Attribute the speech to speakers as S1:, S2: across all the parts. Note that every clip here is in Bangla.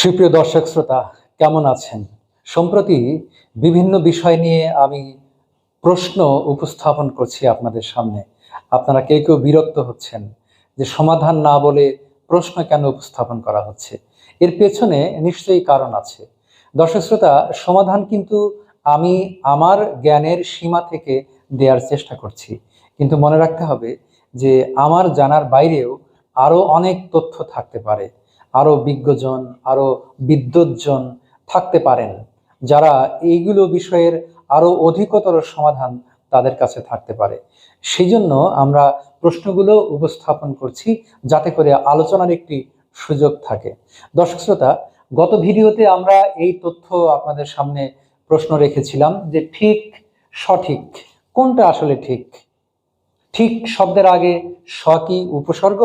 S1: সুপ্রিয় দর্শক শ্রোতা, কেমন আছেন? সম্প্রতি বিভিন্ন বিষয় নিয়ে আমি প্রশ্ন উপস্থাপন করছি আপনাদের সামনে। আপনারা কেউ কেউ বিরক্ত হচ্ছেন যে সমাধান না বলে প্রশ্ন কেন উপস্থাপন করা হচ্ছে? এর পেছনে নিশ্চয়ই কারণ আছে। দর্শক শ্রোতা, সমাধান কিন্তু আমি আমার জ্ঞানের সীমা থেকে দেওয়ার চেষ্টা করছি। কিন্তু মনে রাখতে হবে যে আমার জানার বাইরেও আরও অনেক তথ্য থাকতে পারে। আরও বিজ্ঞজন আরও বিদ্যুৎজন থাকতে পারেন, যারা এইগুলো বিষয়ের আরও অধিকতর সমাধান তাদের কাছে থাকতে পারে। সেই জন্য আমরা প্রশ্নগুলো উপস্থাপন করছি যাতে করে আলোচনার একটি সুযোগ থাকে। দর্শক শ্রোতা, গত ভিডিওতে আমরা এই তথ্য আপনাদের সামনে প্রশ্ন রেখেছিলাম যে ঠিক সঠিক, কোনটা আসলে ঠিক? ঠিক শব্দের আগে স কি উপসর্গ?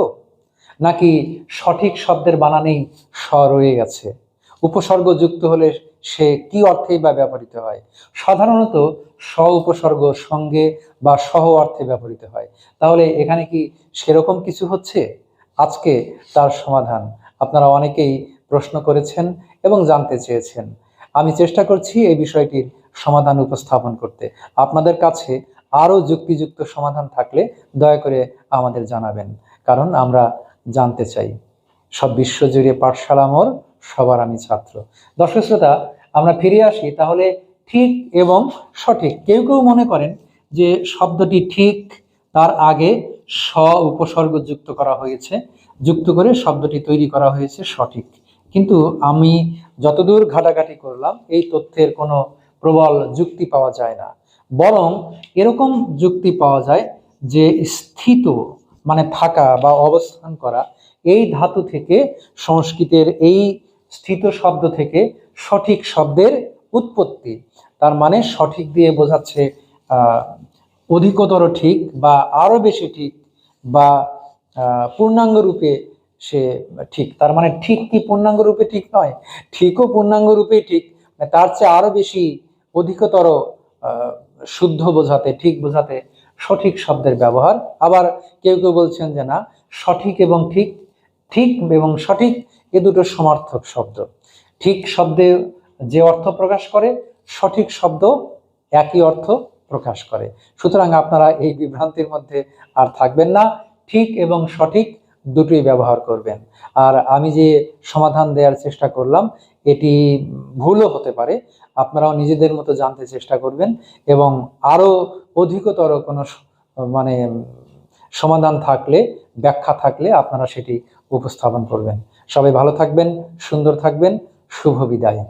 S1: নাকি সঠিক শব্দের বানানেই স রয়ে গেছে। উপসর্গ যুক্ত হলে সে কি অর্থেই বা ব্যবহৃত হয়? সাধারণত স উপসর্গ সঙ্গে বা সহ অর্থে ব্যবহৃত হয়। তাহলে এখানে কি সেরকম কিছু হচ্ছে? আজকে তার সমাধান আপনারা অনেকেই প্রশ্ন করেছেন এবং জানতে চেয়েছেন। আমি চেষ্টা করছি এই বিষয়টির সমাধান উপস্থাপন করতে। আপনাদের কাছে আরও যুক্তিযুক্ত সমাধান থাকলে দয়া করে আমাদের জানাবেন। কারণ আমরা জানতে চাই। সব বিশ্বজুড়ে পাঠশালা মোর, সবার আমি ছাত্র। দর্শক শ্রোতা, আমরা ফিরে আসি তাহলে ঠিক এবং সঠিক। কেউ কেউ মনে করেন যে শব্দটি ঠিক তার আগে স উপসর্গ যুক্ত করা হয়েছে, যুক্ত করে শব্দটি তৈরি করা হয়েছে সঠিক। কিন্তু আমি যতদূর ঘাটাঘাটি করলাম, এই তথ্যের কোনো প্রবল যুক্তি পাওয়া যায় না। বরং এরকম যুক্তি পাওয়া যায় যে স্থিত মানে থাকা বা অবস্থান করা, এই ধাতু থেকে সংস্কৃতের এই স্থিত শব্দ থেকে সঠিক শব্দের উৎপত্তি। তার মানে সঠিক দিয়ে বোঝাচ্ছে অধিকতর ঠিক বা আরও বেশি ঠিক বা পূর্ণাঙ্গ রূপে সে ঠিক। তার মানে ঠিক কি পূর্ণাঙ্গ রূপে ঠিক নয়, ঠিকও পূর্ণাঙ্গ রূপে ঠিক মানে তার চেয়ে আরও বেশি অধিকতর শুদ্ধ বোঝাতে, ঠিক বোঝাতে সঠিক শব্দের ব্যবহার। আবার কেউ কেউ বলছেন যে না, সঠিক এবং ঠিক ঠিক এবং সঠিক এ দুটো সমার্থক শব্দ। ঠিক শব্দে যে অর্থ প্রকাশ করে, সঠিক শব্দ একই অর্থ প্রকাশ করে। সুতরাং আপনারা এই বিভ্রান্তির মধ্যে আর থাকবেন না। ঠিক এবং সঠিক দুটোই ব্যবহার করবেন। আর আমি যে সমাধান দেওয়ার চেষ্টা করলাম, এটি ভুলও হতে পারে। আপনারাও নিজেদের মতো জানতে চেষ্টা করবেন এবং আরও অধিকতর কোনো মানে সমাধান থাকলে, ব্যাখ্যা থাকলে আপনারা সেটি উপস্থাপন করবেন। সবাই ভালো থাকবেন, সুন্দর থাকবেন, শুভ বিদায়।